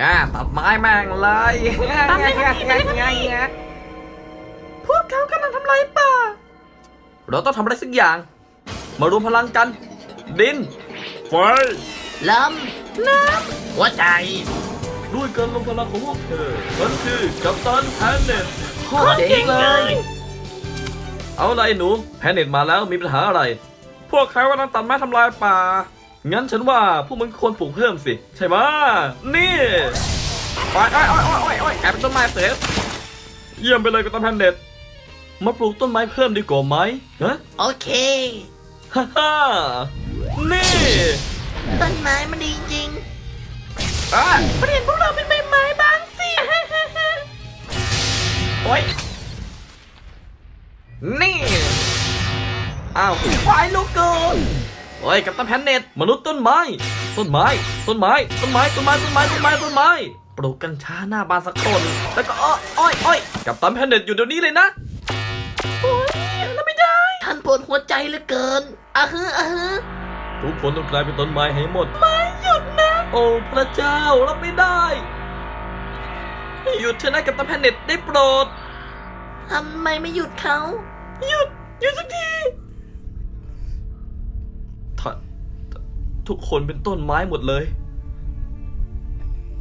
อ่าตัดไม้แม่งเลยตัดเลยครับพี่ตัดเลยครับพี่ พวกเขากำลังทำลายป่า เราต้องทำอะไรสักอย่าง มารวมพลังกัน ดิน ไฟ ลำน้ำหัวใจ ด้วยการรวมพลังของพวกเธอฉันคือกัปตันแพนเน็ตโคตรเจ๋งเลย เอาอะไรหนู แพนเน็ตมาแล้วมีปัญหาอะไร พวกเขากำลังตัดไม้ทำลายป่า งั้นฉันว่าพวกมึงควรปลูกเพิ่มสิ ใช่ไหมนี่โอ้ยโอ้ยโอ้ยโอ้ยโอ้ยโอ้ยกลายเป็นต้นไม้เสียเยี่ยมไปเลยกัปตันแพนเน็ตมาปลูกต้นไม้เพิ่มดีกว่าไหมฮะโอเค ฮ่าฮ่านี่ ต้นไม้มันดีจริงอะเปลี่ยนพวกเราเป็นใบไม้บ้างสิ โอ้ยนี่ อ้าวควายลูกเกิน โอ้ยกัปตันแพนเน็ตมนุษย์ต้นไม้ ต้นไม้ ต้นไม้ ต้นไม้ ต้นไม้ ต้นไม้ ต้นไม้ ต้นไม้ ปลูกกัญชาหน้าบ้านสักต้น แล้วก็อ้ออ้อยอ้อยกัปตันแพนเน็ตอยู่เดี๋ยวนี้เลยนะ โอ้ยเราไม่ได้ ท่านปวดหัวใจเหลือเกินอะฮึอะฮึทุกคนต้องกลายเป็นต้นไม้ให้หมด ไม่หยุดนะ โอ้พระเจ้ารับไม่ได้ให้หยุดเถอะนะกัปตันแพนเน็ตได้โปรดทำไมไม่หยุดเขา หยุด หยุดสักที ทุกคนเป็นต้นไม้หมดเลย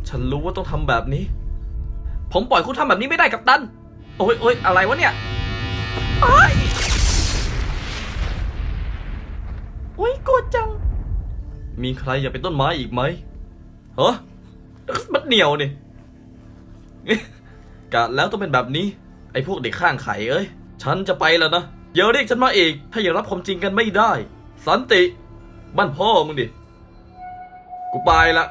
ฉันรู้ว่าต้องทำแบบนี้ ผมปล่อยคุณทำแบบนี้ไม่ได้กับตัน โอ้ยโอ้ยอะไรวะเนี่ยโอ้ยโอ้ยโกรธจัง มีใครอยากเป็นต้นไม้อีกไหมเฮ้มันเหนียวนี่กะแล้วต้องเป็นแบบนี้ ไอ้พวกเด็กข้างไข่เอ้ย ฉันจะไปแล้วนะอย่าเรียกฉันมาอีก ถ้ายังรับความจริงกันไม่ได้ สันติ บ้านพ่อมึงดิ กูไปละ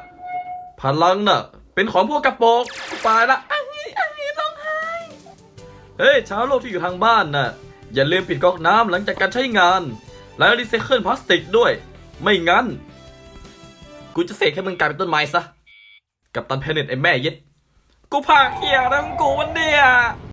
พลังน่ะ เป็นของพวกกระโปรงกูไปละอันนี้อันนี้ร้องไห้ เฮ้ย ชาวโลกที่อยู่ทางบ้านน่ะ อย่าลืมปิดก๊อกน้ำหลังจากการใช้งาน แล้วรีไซเคิลพลาสติกด้วย ไม่งั้น กูจะเสกให้มึงกลายเป็นต้นไม้ซะ กับตันแพเน็ตไอ้แม่เย็ด กูพาเขี่ยรังกูวันเดีย